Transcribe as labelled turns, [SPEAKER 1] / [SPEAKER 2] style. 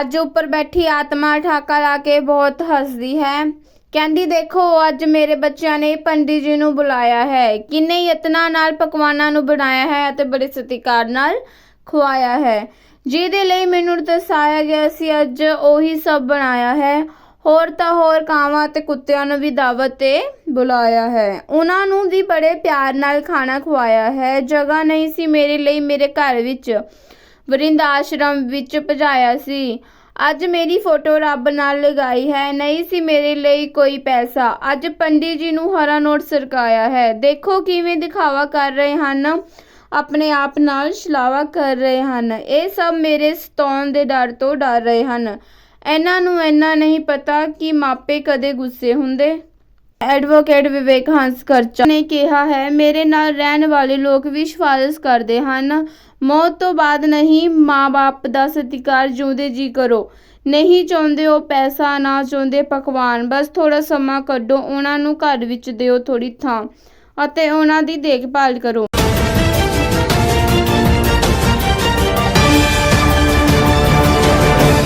[SPEAKER 1] ਅੱਜ ਉੱਪਰ ਬੈਠੀ ਆਤਮਾ ਠਾਕਾ ਲਾ ਕੇ ਬਹੁਤ ਹੱਸਦੀ ਹੈ। ਕਹਿੰਦੀ, ਦੇਖੋ, ਅੱਜ ਮੇਰੇ ਬੱਚਿਆਂ ਨੇ ਪੰਡਿਤ ਜੀ ਨੂੰ ਬੁਲਾਇਆ ਹੈ। ਕਿੰਨੇ ਯਤਨਾਂ ਨਾਲ, ਪਕਵਾਨਾਂ ਨੂੰ ਬਣਾਇਆ ਹੈ ਅਤੇ ਬੜੇ ਸਤਿਕਾਰ ਨਾਲ ਖਵਾਇਆ ਹੈ। ਜਿਹਦੇ ਲਈ ਮੈਨੂੰ ਦਰਸਾਇਆ ਗਿਆ ਸੀ, ਅੱਜ ਉਹੀ ਸਭ ਬਣਾਇਆ ਹੈ। ਹੋਰ ਤਾਂ ਹੋਰ ਕਾਵਾਂ ਤੇ ਕੁੱਤਿਆਂ ਨੂੰ ਵੀ ਦਾਵਤ ਤੇ ਬੁਲਾਇਆ ਹੈ। ਉਹਨਾਂ ਨੂੰ ਵੀ ਬੜੇ ਪਿਆਰ ਨਾਲ ਖਾਣਾ ਖਵਾਇਆ ਹੈ। ਜਗ੍ਹਾ ਨਹੀਂ ਸੀ ਮੇਰੇ ਲਈ ਮੇਰੇ ਘਰ ਵਿੱਚ। ਵਰਿੰਦ ਆਸ਼ਰਮ ਵਿੱਚ ਭਜਾਇਆ ਸੀ। ਅੱਜ ਮੇਰੀ ਫੋਟੋ ਰੱਬ ਨਾਲ ਲਗਾਈ ਹੈ, ਨਹੀਂ ਸੀ ਮੇਰੇ ਲਈ ਕੋਈ ਪੈਸਾ। ਅੱਜ ਪੰਡਿਤ ਜੀ ਨੂੰ ਹਰਾ ਨੋਟ ਸਰਕਾਇਆ ਹੈ। ਦੇਖੋ ਕਿਵੇਂ ਦਿਖਾਵਾ ਕਰ ਰਹੇ ਹਨ। ਆਪਣੇ ਆਪ ਨਾਲ ਛਲਾਵਾ ਕਰ ਰਹੇ ਹਨ। ਇਹ ਸਭ ਮੇਰੇ ਸਤਾਉਣ ਦੇ ਡਰ ਤੋਂ ਡਰ ਰਹੇ ਹਨ। ਇਹਨਾਂ ਨੂੰ ਇੰਨਾ ਨਹੀਂ ਪਤਾ ਕਿ ਮਾਪੇ ਕਦੇ ਗੁੱਸੇ ਹੁੰਦੇ। ਐਡਵੋਕੇਟ ਵਿਵੇਕ ਹੰਸ ਕਰਚਾ ਨੇ ਕਿਹਾ ਹੈ, ਮੇਰੇ ਨਾਲ ਰਹਿਣ ਵਾਲੇ ਲੋਕ ਵੀ ਸਿਫਾਰਿਸ਼ ਕਰਦੇ ਹਨ। ਮੌਤ ਤੋਂ ਬਾਅਦ ਨਹੀਂ, ਮਾਂ-ਬਾਪ ਦਾ ਸਤਿਕਾਰ ਜਿਉਂਦੇ ਜੀ ਕਰੋ। ਨਹੀਂ ਚਾਹੁੰਦੇ ਉਹ ਪੈਸਾ, ਨਾ ਚਾਹੁੰਦੇ ਪਕਵਾਨ। ਬਸ ਥੋੜਾ ਸਮਾਂ ਕੱਢੋ, ਉਹਨਾਂ ਨੂੰ ਘਰ ਵਿੱਚ ਦਿਓ ਥੋੜੀ ਥਾਂ ਅਤੇ ਉਹਨਾਂ ਦੀ ਦੇਖਭਾਲ ਕਰੋ।